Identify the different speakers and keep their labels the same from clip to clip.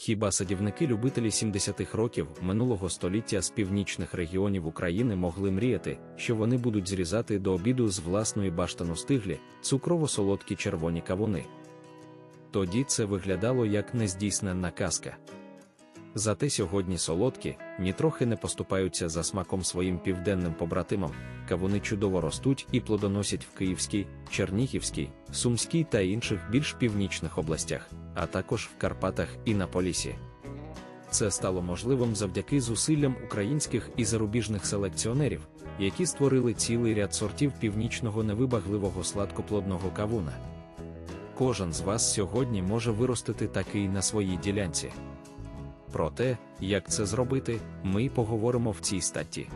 Speaker 1: Хіба садівники-любителі 70-х років минулого століття з північних регіонів України могли мріяти, що вони будуть зрізати до обіду з власної баштану-стиглі цукрово-солодкі червоні кавуни? Тоді це виглядало як нездійсненна казка. Зате сьогодні солодкі, нітрохи не поступаються за смаком своїм південним побратимам, кавуни чудово ростуть і плодоносять в Київській, Чернігівській, Сумській та інших більш північних областях, а також в Карпатах і на Полісі. Це стало можливим завдяки зусиллям українських і зарубіжних селекціонерів, які створили цілий ряд сортів північного невибагливого сладкоплодного кавуна. Кожен з вас сьогодні може виростити такий на своїй ділянці. Про те, як це зробити, ми поговоримо в цій статті.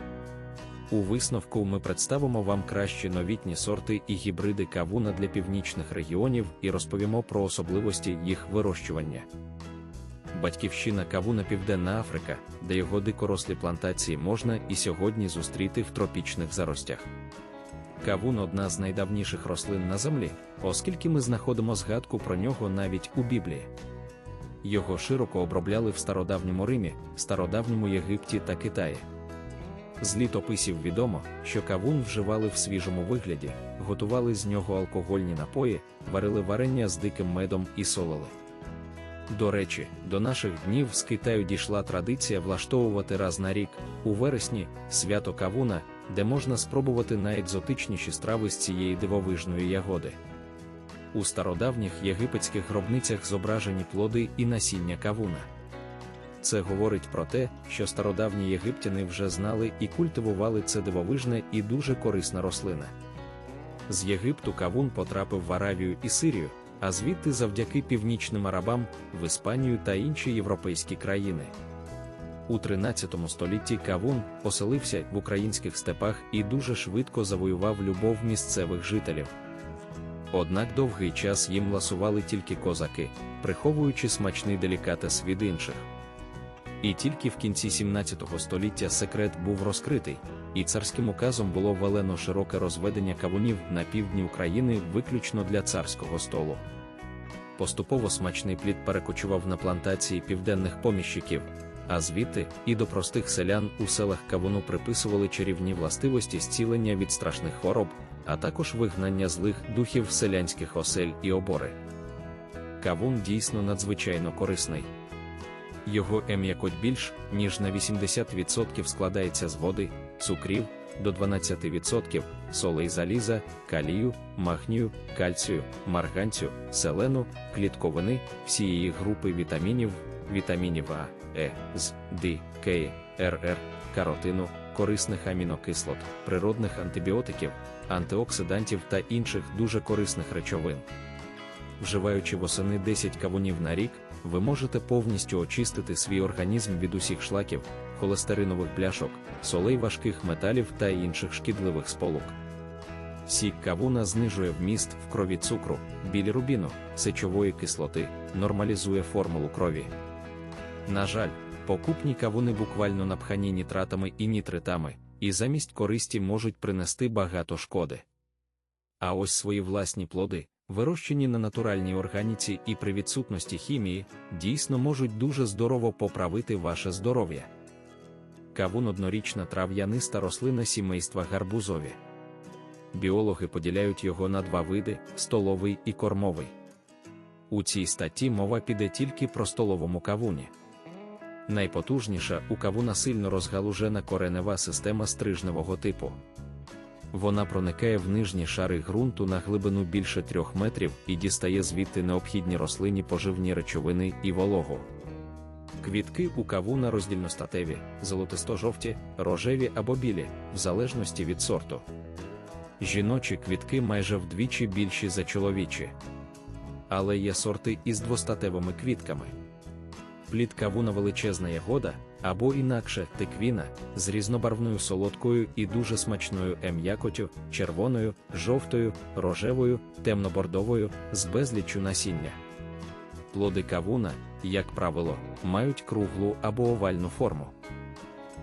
Speaker 1: У висновку ми представимо вам кращі новітні сорти і гібриди кавуна для північних регіонів і розповімо про особливості їх вирощування. Батьківщина кавуна Південна Африка, де його дикорослі плантації можна і сьогодні зустріти в тропічних заростях. Кавун одна з найдавніших рослин на землі, оскільки ми знаходимо згадку про нього навіть у Біблії. Його широко обробляли в стародавньому Римі, стародавньому Єгипті та Китаї. З літописів відомо, що кавун вживали в свіжому вигляді, готували з нього алкогольні напої, варили варення з диким медом і солили. До речі, до наших днів з Китаю дійшла традиція влаштовувати раз на рік, у вересні, свято кавуна, де можна спробувати найекзотичніші страви з цієї дивовижної ягоди. У стародавніх єгипетських гробницях зображені плоди і насіння кавуна. Це говорить про те, що стародавні єгиптяни вже знали і культивували це дивовижне і дуже корисна рослина. З Єгипту кавун потрапив в Аравію і Сирію, а звідти завдяки північним арабам в Іспанію та інші європейські країни. У 13 столітті кавун поселився в українських степах і дуже швидко завоював любов місцевих жителів. Однак довгий час їм ласували тільки козаки, приховуючи смачний делікатес від інших. І тільки в кінці 17 століття секрет був розкритий, і царським указом було ввелено широке розведення кавунів на півдні України виключно для царського столу. Поступово смачний плід перекочував на плантації південних поміщиків, а звідти і до простих селян у селах кавуну приписували чарівні властивості зцілення від страшних хвороб, а також вигнання злих духів селянських осель і обори. Кавун дійсно надзвичайно корисний. Його ем'якоть більш, ніж на 80% складається з води, цукрів, до 12%, солей заліза, калію, магнію, кальцію, марганцю, селену, клітковини, всієї групи вітамінів, вітамінів А, Е, З, Д, К, РР, каротину, корисних амінокислот, природних антибіотиків, антиоксидантів та інших дуже корисних речовин. Вживаючи восени 10 кавунів на рік, ви можете повністю очистити свій організм від усіх шлаків, холестеринових бляшок, солей важких металів та інших шкідливих сполук. Сік кавуна знижує вміст в крові цукру, білірубіну, сечової кислоти, нормалізує формулу крові. На жаль, покупні кавуни буквально напхані нітратами і нітритами, і замість користі можуть принести багато шкоди. А ось свої власні плоди, вирощені на натуральній органіці і при відсутності хімії, дійсно можуть дуже здорово поправити ваше здоров'я. Кавун однорічна трав'яниста рослина сімейства гарбузові. Біологи поділяють його на два види столовий і кормовий. У цій статті мова піде тільки про столовому кавуні. Найпотужніша у кавуна сильно розгалужена коренева система стрижневого типу. Вона проникає в нижні шари ґрунту на глибину більше трьох метрів і дістає звідти необхідні рослині поживні речовини і вологу. Квітки у кавуна роздільностатеві, золотисто-жовті, рожеві або білі, в залежності від сорту. Жіночі квітки майже вдвічі більші за чоловічі. Але є сорти із двостатевими квітками. Плід кавуна величезна ягода, або інакше тиквіна, з різнобарвною солодкою і дуже смачною ем'якотю, червоною, жовтою, рожевою, темнобордовою, з безліччю насіння. Плоди кавуна, як правило, мають круглу або овальну форму.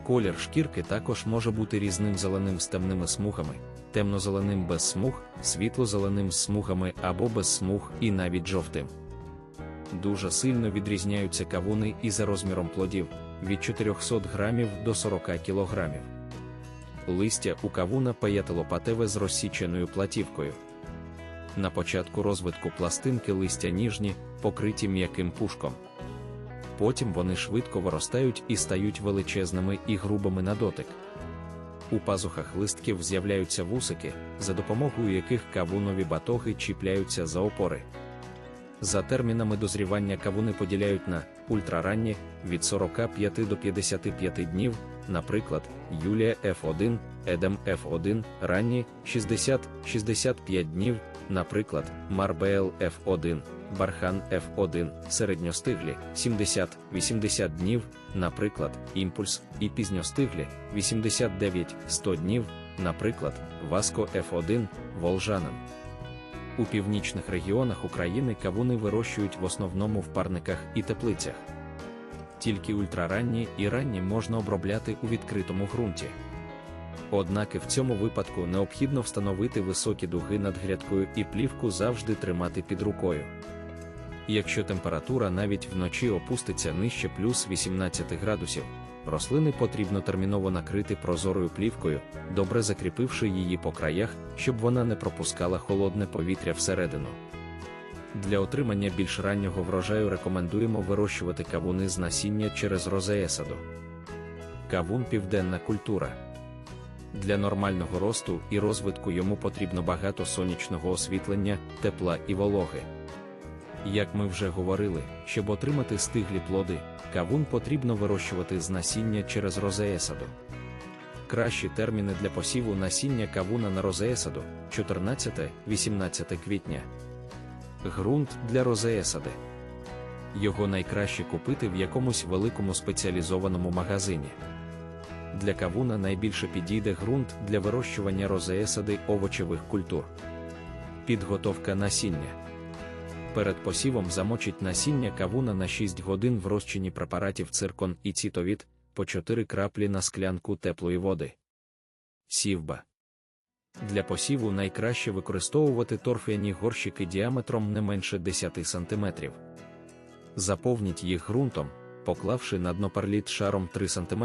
Speaker 1: Колір шкірки також може бути різним зеленим з темними смугами, темно-зеленим без смуг, світло-зеленим з смугами або без смуг і навіть жовтим. Дуже сильно відрізняються кавуни і за розміром плодів від 400 грамів до 40 кілограмів. Листя у кавуна паятилопатеве з розсіченою платівкою. На початку розвитку пластинки листя ніжні, покриті м'яким пушком. Потім вони швидко виростають і стають величезними і грубими на дотик. У пазухах листків з'являються вусики, за допомогою яких кавунові батоги чіпляються за опори. За термінами дозрівання кавуни поділяють на ультраранні від 45 до 55 днів, наприклад, Юлія F1, Едем F1, ранні 60-65 днів, наприклад, Марбел F1, Бархан F1, середньостиглі 70-80 днів, наприклад, Імпульс, і пізньостиглі 89-100 днів, наприклад, Васко F1, Волжанин. У північних регіонах України кавуни вирощують в основному в парниках і теплицях. Тільки ультраранні і ранні можна обробляти у відкритому ґрунті. Однак і в цьому випадку необхідно встановити високі дуги над грядкою і плівку завжди тримати під рукою. Якщо температура навіть вночі опуститься нижче плюс 18 градусів, рослини потрібно терміново накрити прозорою плівкою, добре закріпивши її по краях, щоб вона не пропускала холодне повітря всередину. Для отримання більш раннього врожаю рекомендуємо вирощувати кавуни з насіння через розеесаду. Кавун південна культура. Для нормального росту і розвитку йому потрібно багато сонячного освітлення, тепла і вологи. Як ми вже говорили, щоб отримати стиглі плоди, кавун потрібно вирощувати з насіння через розеесаду. Кращі терміни для посіву насіння кавуна на розеесаду 14-18 квітня. Грунт для розеесади. Його найкраще купити в якомусь великому спеціалізованому магазині. Для кавуна найбільше підійде ґрунт для вирощування розеесади овочевих культур. Підготовка насіння. Перед посівом замочить насіння кавуна на 6 годин в розчині препаратів циркон і цитовід по 4 краплі на склянку теплої води. Сівба. Для посіву найкраще використовувати торфяні горщики діаметром не менше 10 см. Заповніть їх ґрунтом, поклавши на дно парліт шаром 3 см,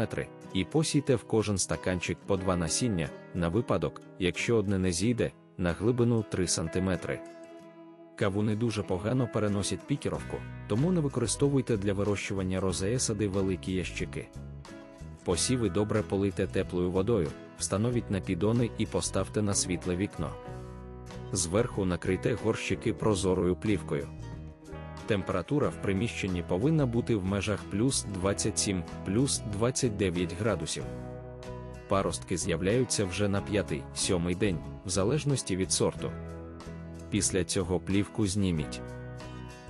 Speaker 1: і посійте в кожен стаканчик по 2 насіння, на випадок, якщо одне не зійде, на глибину 3 см. Кавуни дуже погано переносять пікіровку, тому не використовуйте для вирощування розеесади великі ящики. Посіви добре полийте теплою водою, встановіть на підони і поставте на світле вікно. Зверху накрийте горщики прозорою плівкою. Температура в приміщенні повинна бути в межах плюс 27 плюс 29 градусів. Паростки з'являються вже на 5-7 день, в залежності від сорту. Після цього плівку зніміть.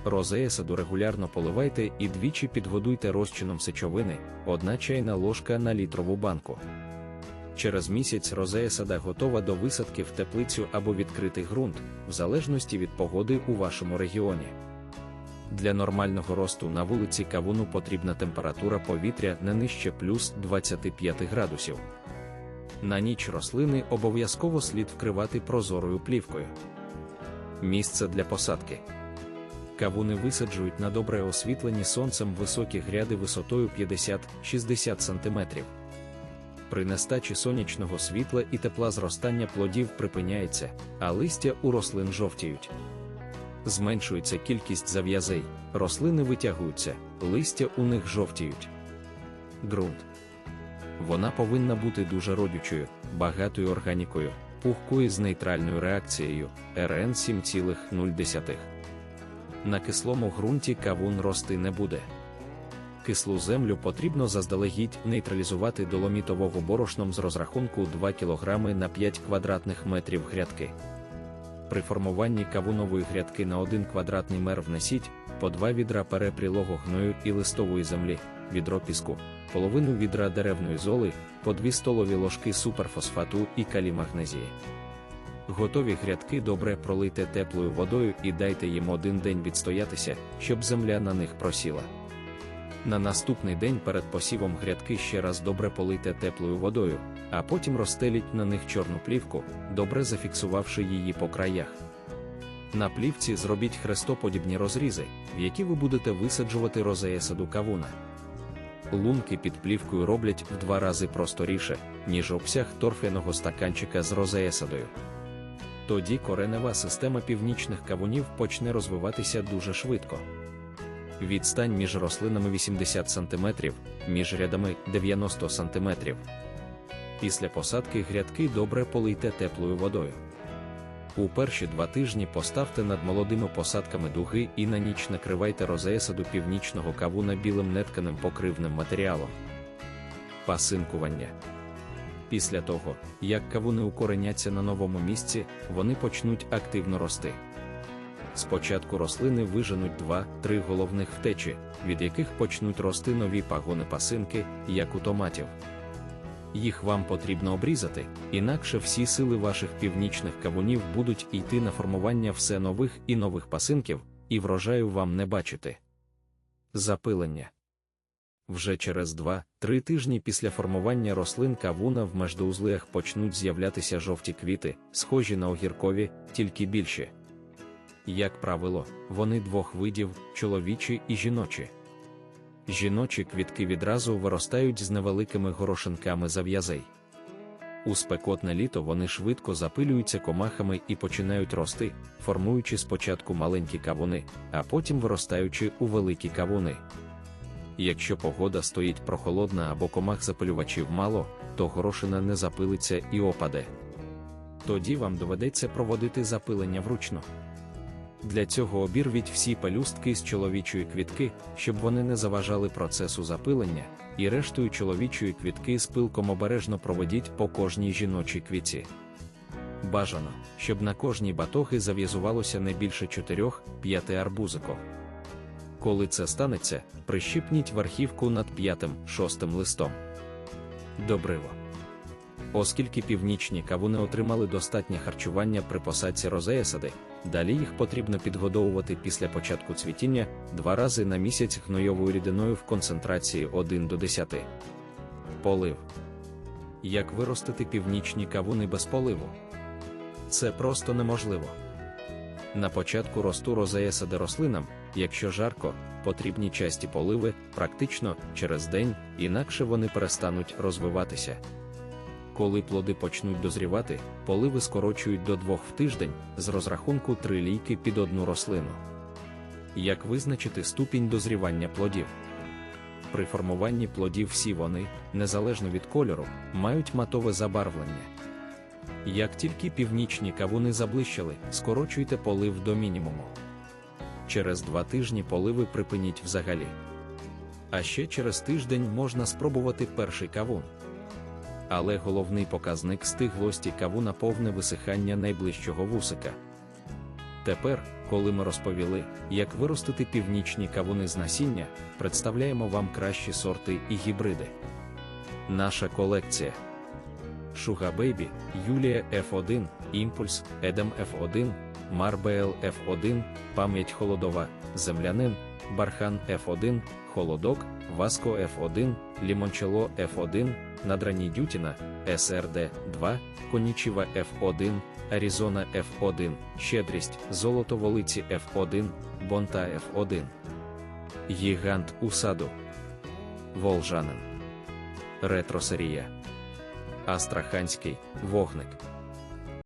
Speaker 1: Розеесаду регулярно поливайте і двічі підгодуйте розчином сечовини, одна чайна ложка на літрову банку. Через місяць розеесада готова до висадки в теплицю або відкритий ґрунт, в залежності від погоди у вашому регіоні. Для нормального росту на вулиці кавуну потрібна температура повітря не нижче плюс 25 градусів. На ніч рослини обов'язково слід вкривати прозорою плівкою. Місце для посадки. Кавуни висаджують на добре освітлені сонцем високі гряди висотою 50-60 см. При нестачі сонячного світла і тепла зростання плодів припиняється, а листя у рослин жовтіють. Зменшується кількість зав'язей, рослини витягуються, листя у них жовтіють. Ґрунт. Вона повинна бути дуже родючою, багатою органікою, пухкою з нейтральною реакцією РН 7,0. На кислому ґрунті кавун рости не буде. Кислу землю потрібно заздалегідь нейтралізувати доломітового борошном з розрахунку 2 кг на 5 квадратних метрів грядки. При формуванні кавунової грядки на 1 квадратний мер внесіть по 2 відра перепрілого гною і листової землі, відро піску, половину відра деревної золи, по 2 столові ложки суперфосфату і калімагнезії. Готові грядки добре пролийте теплою водою і дайте їм один день відстоятися, щоб земля на них просіла. На наступний день перед посівом грядки ще раз добре полийте теплою водою, а потім розстеліть на них чорну плівку, добре зафіксувавши її по краях. На плівці зробіть хрестоподібні розрізи, в які ви будете висаджувати розея саду кавуна. Лунки під плівкою роблять в два рази просторіше, ніж обсяг торфяного стаканчика з розеесадою. Тоді коренева система північних кавунів почне розвиватися дуже швидко. Відстань між рослинами 80 см, між рядами 90 см. Після посадки грядки добре полийте теплою водою. У перші два тижні поставте над молодими посадками дуги і на ніч накривайте розеясаду північного кавуна білим нетканим покривним матеріалом. Пасинкування. Після того, як кавуни укореняться на новому місці, вони почнуть активно рости. Спочатку рослини виженуть 2-3 головних втечі, від яких почнуть рости нові пагони пасинки, як у томатів. Їх вам потрібно обрізати, інакше всі сили ваших північних кавунів будуть йти на формування все нових і нових пасинків, і врожаю вам не бачити. Запилення вже через 2-3 тижні після формування рослин кавуна в междоузлиях почнуть з'являтися жовті квіти, схожі на огіркові, тільки більші. Як правило, вони двох видів чоловічі і жіночі. Жіночі квітки відразу виростають з невеликими горошинками зав'язей. У спекотне літо вони швидко запилюються комахами і починають рости, формуючи спочатку маленькі кавуни, а потім виростаючи у великі кавуни. Якщо погода стоїть прохолодна або комах запилювачів мало, то горошина не запилиться і опаде. Тоді вам доведеться проводити запилення вручну. Для цього обірвіть всі пелюстки з чоловічої квітки, щоб вони не заважали процесу запилення, і рештою чоловічої квітки з пилком обережно проведіть по кожній жіночій квітці. Бажано, щоб на кожній батоги зав'язувалося не більше 4-5 арбузиків. Коли це станеться, прищипніть верхівку над п'ятим-шостим листом. Добриво. Оскільки північні кавуни отримали достатнє харчування при посадці розеясади, далі їх потрібно підгодовувати після початку цвітіння два рази на місяць гнойовою рідиною в концентрації 1 до 10. Полив. Як виростити північні кавуни без поливу? Це просто неможливо. На початку росту розеясади рослинам, якщо жарко, потрібні часті поливи, практично через день, інакше вони перестануть розвиватися. Коли плоди почнуть дозрівати, поливи скорочують до двох в тиждень з розрахунку три лійки під одну рослину. Як визначити ступінь дозрівання плодів? При формуванні плодів всі вони, незалежно від кольору, мають матове забарвлення. Як тільки північні кавуни заблищали, скорочуйте полив до мінімуму. Через два тижні поливи припиніть взагалі. А ще через тиждень можна спробувати перший кавун але головний показник стиглості кавуна повне висихання найближчого вусика. Тепер, коли ми розповіли, як виростити північні кавуни з насіння, представляємо вам кращі сорти і гібриди. Наша колекція Шуга Бейбі, Юлія F1, Імпульс, Едем F1, Марбеел F1, Пам'ять Холодова, Землянин, Бархан F1, Холодок, Васко F1, Лімончело F1, Надрані Дютіна, СРД 2, Конічіва F1, Аризона F1, Щедрість, Золотоволиці F1, Бонта F1, Гігант Усаду, Волжанин, Ретросерія, Астраханський, Вогник.